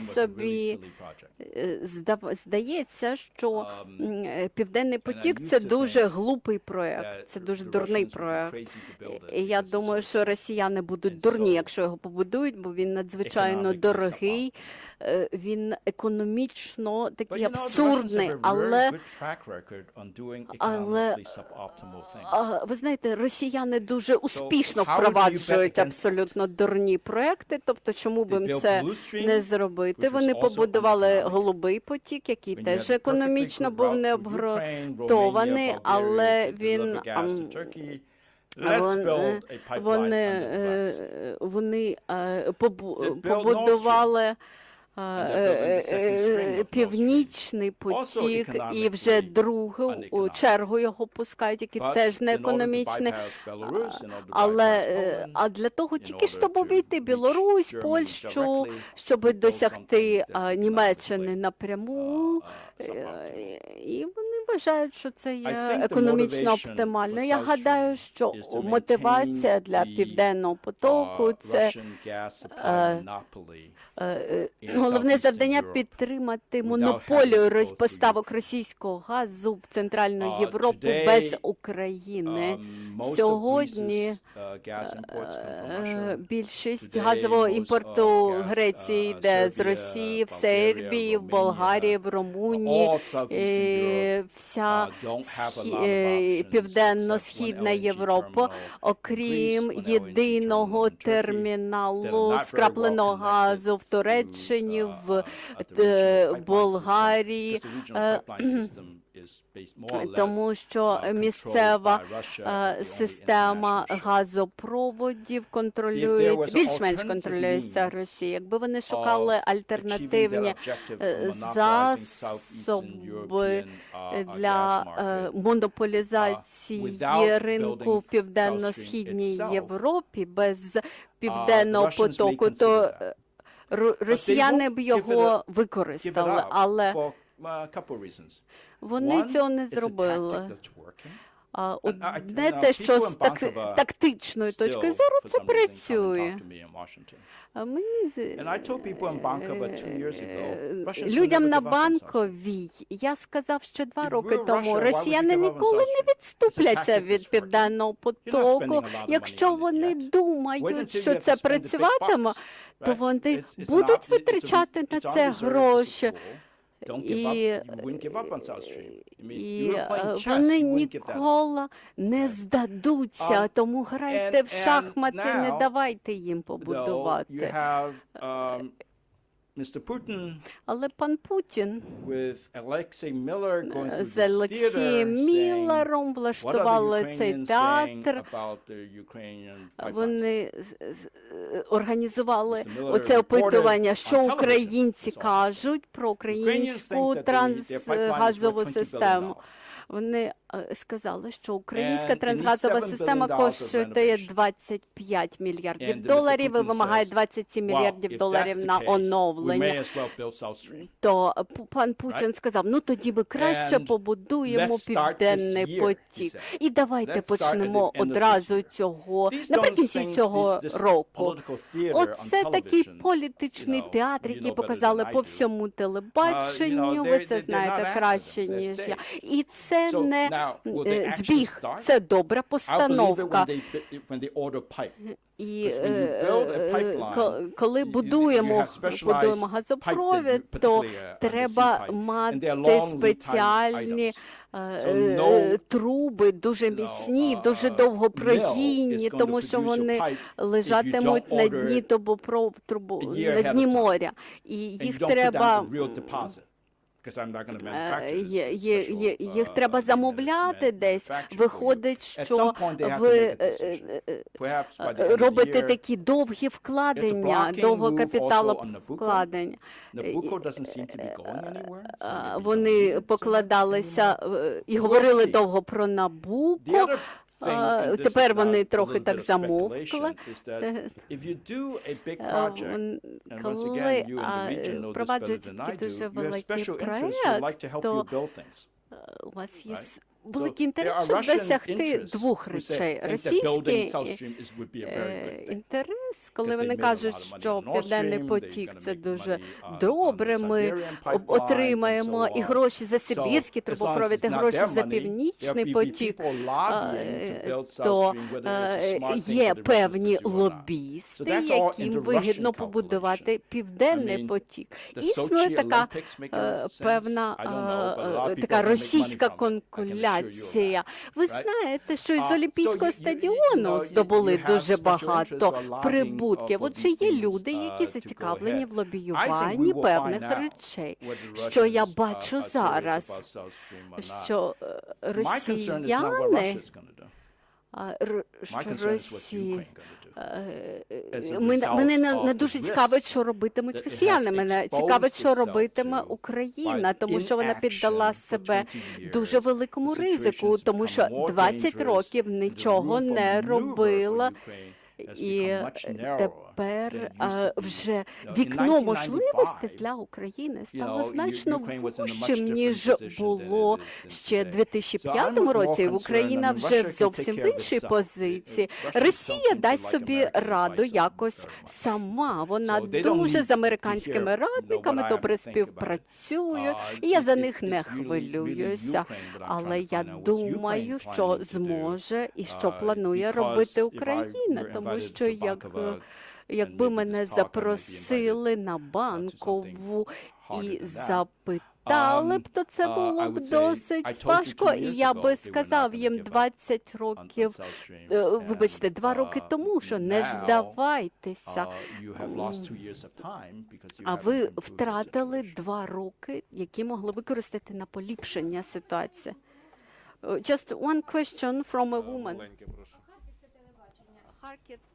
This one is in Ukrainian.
собі е, здається, що е, Південний потік це дуже глупий проект, це дуже дурний проект. І я думаю, що росіяни будуть дурні, якщо його побудують, бо він надзвичайно дорогий, е, він економічно такий абсурдний, але але ви знаєте, росіяни дуже успішно впроваджують абсолютно дурні проекти. Тобто, чому б їм це не зробити? Was Вони побудували голубий потік, який теж економічно був не обґрунтований, але він вони, е, вони е, Nord побудували е, е, північний потік і вже другу чергу його пускають, який But теж не економічний. Але е, а для того тільки щоб обійти Білорусь, Польщу, щоб досягти Німеччини напряму. uh. І вони вважають, що це є економічно оптимально. Я гадаю, що мотивація для південного потоку uh, це gas supply monopoly е, in головне завдання підтримати монополію having to роз- поставок російського газу в Центральну Uh, Європу без України. Сьогодні uh, Е, Russia. Більшість газового імпорту Греції йде з Росії, в Сербії, в Болгарії, в Румунії. Е, Вся uh, е, південно-східна Європа, окрім єдиного терміналу скрапленого газу в Туреччині, в uh, uh, е, Болгарії. Е, тому що uh, місцева е, система газопроводів контролюється, більш-менш контролюється Росією. Якби вони шукали альтернативні е, засоби uh, uh, для е, монополізації uh, ринку в південно-східній Європі без південного потоку, то е, росіяни б його використали, але uh, вони цього не зробили. одне те, що з так, тактичної точки зору це працює. мені з- Е, людям на. Банковій я сказав ще два роки тому. Росіяни ніколи не відступляться від південного потоку. Якщо вони думають, що це працюватиме, то вони будуть витрачати на це гроші. І, І е, вони ніколи не здадуться, Um, тому грайте в шахмати, не давайте їм побудувати. Um, Mr. Putin Але пан Путін with Alexei Miller going through з this Олексієм theater Міллером saying, what are the влаштували цей Ukrainians saying театр. about the Ukrainian pipelines? Вони з- з- е, організували Mr. Miller оце reported опитування, що television українці кажуть про українську think that their трансгазову worth $20 billion. систему. Вони е, сказали, що українська трансгазова система коштує 25 мільярдів доларів і вимагає says, 27 мільярдів доларів на оновлення. То пан Путін сказав: ну тоді ми краще побудуємо південний потік. І давайте почнемо одразу цього наприкінці цього року. Оце такий політичний театр, який показали по всьому телебаченню. Uh, know, Ви це знаєте краще ніж я. І це не е, збіг, це добра постановка. І е, е, коли будуємо, будуємо газопровід, то uh, треба мати спеціальні е, труби, дуже міцні, uh, дуже to тому що вони лежатимуть на дні трубу на дні моря, і їх треба. Є- є- є- uh, Їх треба uh, замовляти десь. Виходить, що ви е, е, е, е, робите такі довгі вкладення, довго капіталу need Вони покладалися е, і говорили довго про The Тепер вони трохи так замовкли. Коли do, дуже великий проєкт, то у вас є великий інтерес, щоб досягти двох речей. Російський building Е, інтерес, коли вони кажуть, що Південний потік це дуже добре. Ми отримаємо і гроші за сибірський трубопровід, і гроші за північний потік. Е, То е, є певні лобісти, яким вигідно побудувати південний потік. Існує така е, певна е, така російська конкуляція. Ви знаєте, що із Uh, Олімпійського стадіону здобули дуже багато lobbying прибутків. Отже, є люди, uh, які зацікавлені в лобіюванні певних речей. Що я uh, бачу зараз, що е, росіяни, що Росії Е, Мене, не, дуже цікавить, що робитимуть росіяни. Мене цікавить, що робитиме Україна, тому що вона піддала себе 20 дуже великому ризику, тому що more 20 dangerous, років нічого не робила. І тепер вже вікно можливостей 1995, для України стало значно different ніж було ще в today. 2005 So I'm more році. Україна вже can зовсім в іншій позиції. Росія дасть собі раду якось сама. Вона дуже з американськими радниками добре співпрацює, Uh, і я за них не хвилююся. Але я думаю, що зможе і що Uh, планує робити Україна, were тому що як якби мене запросили на uh, to банкову і запитали б, то це Uh, було б досить важко, і я би сказав їм give up 20 on- on років, е, вибачте, два роки uh, тому, що не здавайтеся. uh, А ви втратили два роки, які могли використати на поліпшення ситуації. Uh, Just one question from a woman. Market. etti.